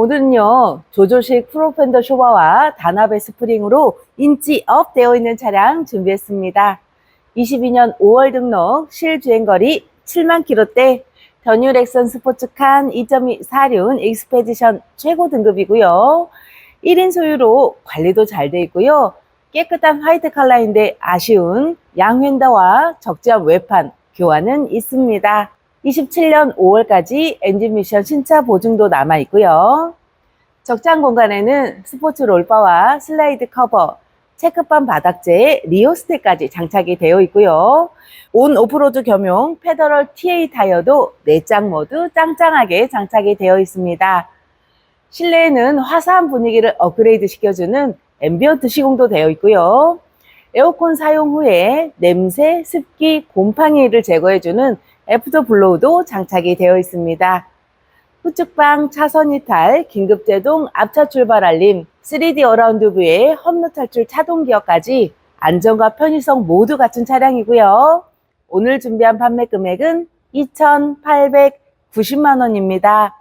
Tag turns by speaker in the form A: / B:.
A: 오늘은요, 조조식 프로펜더 쇼바와 단합의 스프링으로 인지업 되어 있는 차량 준비했습니다. 22년 5월 등록, 실주행거리 7만 킬로대, 전유 렉선 스포츠칸 2.2 사륜 익스페디션 최고 등급이고요. 1인 소유로 관리도 잘 돼 있고요. 깨끗한 화이트 컬러인데 아쉬운 양휀다와 적재한 외판 교환은 있습니다. 27년 5월까지 엔진 미션 신차 보증도 남아 있고요. 적장 공간에는 스포츠 롤바와 슬라이드 커버, 체크판 바닥재에 리오스테까지 장착이 되어 있고요. 온 오프로드 겸용 페더럴 TA 타이어도 내장 모두 짱짱하게 장착이 되어 있습니다. 실내에는 화사한 분위기를 업그레이드 시켜주는 앰비언트 시공도 되어 있고요. 에어컨 사용 후에 냄새, 습기, 곰팡이를 제거해주는 애프터 블로우도 장착이 되어 있습니다. 후측방 차선 이탈, 긴급제동 앞차 출발 알림, 3D 어라운드 뷰에 험로 탈출 차동 기어까지 안전과 편의성 모두 갖춘 차량이고요. 오늘 준비한 판매 금액은 2,890만 원입니다.